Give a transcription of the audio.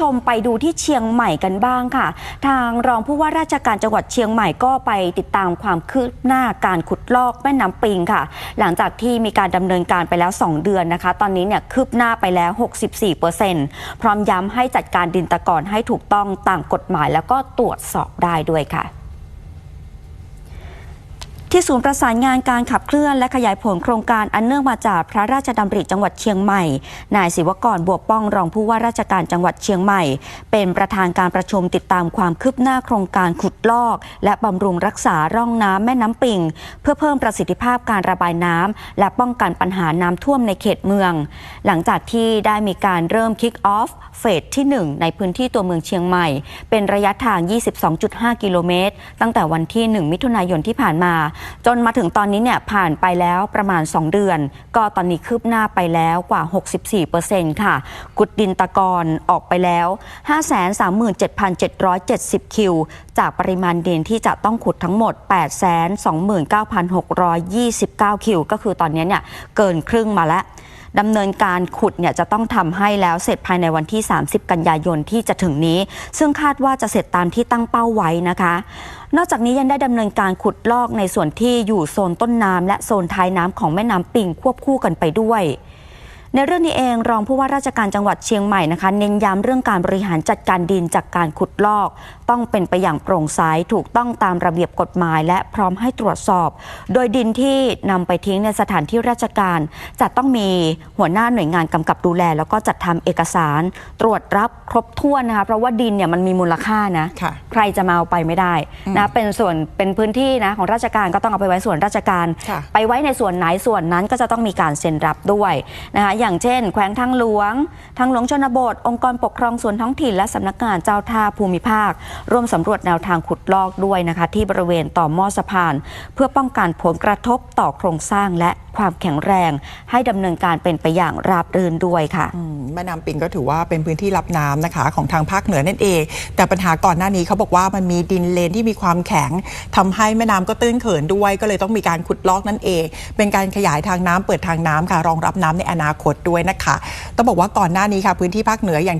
ชมไปดูที่เชียงใหม่กันบ้างค่ะ ทางรองผู้ว่าราชการจังหวัดเชียงใหม่ก็ไปติดตามความคืบหน้าการขุดลอกแม่น้ำปิงค่ะ หลังจากที่มีการดำเนินการไปแล้ว 2 เดือนนะคะ ตอนนี้เนี่ยคืบหน้าไปแล้ว 64%พร้อมย้ำให้จัดการดินตะกอนให้ถูกต้องตามกฎหมายแล้วก็ตรวจสอบได้ด้วยค่ะ ที่ศูนย์ประสานงานการขับเคลื่อนและขยายผลโครงการอันเนื่องมาจากพระราชดำริจังหวัดเชียงใหม่ นายศิวกรบัวป้องรองผู้ว่าราชการจังหวัดเชียงใหม่ เป็นประธานการประชุมติดตามความคืบหน้าโครงการขุดลอก และบำรุงรักษาร่องน้ำแม่น้ำปิง เพื่อเพิ่มประสิทธิภาพการระบายน้ำและป้องกันปัญหาน้ำท่วมในเขตเมือง หลังจากที่ได้มีการเริ่มคิกออฟเฟสที่ 1 ในพื้นที่ตัวเมืองเชียงใหม่ เป็นระยะทาง 22.5 กิโลเมตรตั้งแต่วันที่ 1 มิถุนายนที่ผ่านมาจนมาถึงตอนนี้เนี่ยผ่านไปแล้วประมาณ 2 เดือน ก็ตอนนี้คืบหน้าไปแล้วกว่า 64%ค่ะ กุดดินตะกอนออกไปแล้ว 537,770 คิว จากปริมาณดินที่จะต้องขุดทั้งหมด 829,629 คิว ก็คือตอนนี้เนี่ยเกินครึ่งมาแล้ว ดำเนินการขุดเนี่ยจะต้องทำให้แล้วเสร็จภายในวันที่ 30 กันยายนที่จะถึงนี้ ซึ่งคาดว่าจะเสร็จตามที่ตั้งเป้าไว้นะคะ นอกจากนี้ยังได้ดำเนินการขุดลอกในส่วนที่อยู่โซนต้นน้ำและโซนท้ายน้ำของแม่น้ำปิงควบคู่กันไปด้วย ในเรื่องนี้เองรองผู้ว่าราชการจังหวัดเชียงใหม่นะคะ เน้นย้ำเรื่องการบริหารจัดการดินจากการขุดลอก ต้องเป็นไปอย่างโปร่งใสถูกต้องตามระเบียบกฎหมาย และพร้อมให้ตรวจสอบ โดยดินที่นำไปทิ้งในสถานที่ราชการ จะต้องมีหัวหน้าหน่วยงานกำกับดูแล แล้วก็จัดทำเอกสาร ตรวจรับครบถ้วนนะคะเพราะว่าดินเนี่ยมันมีมูลค่านะค่ะใครจะมาเอาไปไม่ได้นะเป็นส่วนเป็นพื้นที่นะของราชการก็ต้องเอาไปไว้ส่วนราชการค่ะไปไว้ในส่วนไหนส่วนนั้นก็จะต้องมีการเซ็นรับด้วยนะคะอย่างเช่น แขวงทางหลวง ทางหลวงชนบท องค์กรปกครองส่วนท้องถิ่นและสำนักงานเจ้าท่าภูมิภาค ร่วมสำรวจแนวทางขุดลอกด้วยนะคะ ที่บริเวณต่อหม้อสะพาน เพื่อป้องกันผลกระทบต่อโครงสร้างและความแข็งแรง ให้ดำเนินการเป็นไปอย่างราบรื่นด้วยค่ะ อืมแม่น้ำปิงก็ถือว่าเป็นพื้นที่รับน้ำนะคะ ของทางภาคเหนือนั่นเอง แต่ปัญหาก่อนหน้านี้เขาบอกว่ามันมีดินเลนที่มีความแข็งทำให้แม่น้ำก็ตื้นเขินด้วย ก็เลยต้องมีการขุดลอกนั่นเอง เป็นการขยายทางน้ำเปิดทางน้ำค่ะ รองรับน้ำในอนาคตด้วยนะคะต้องบอกว่าก่อนหน้านี้ค่ะพื้นที่ภาคเหนืออย่าง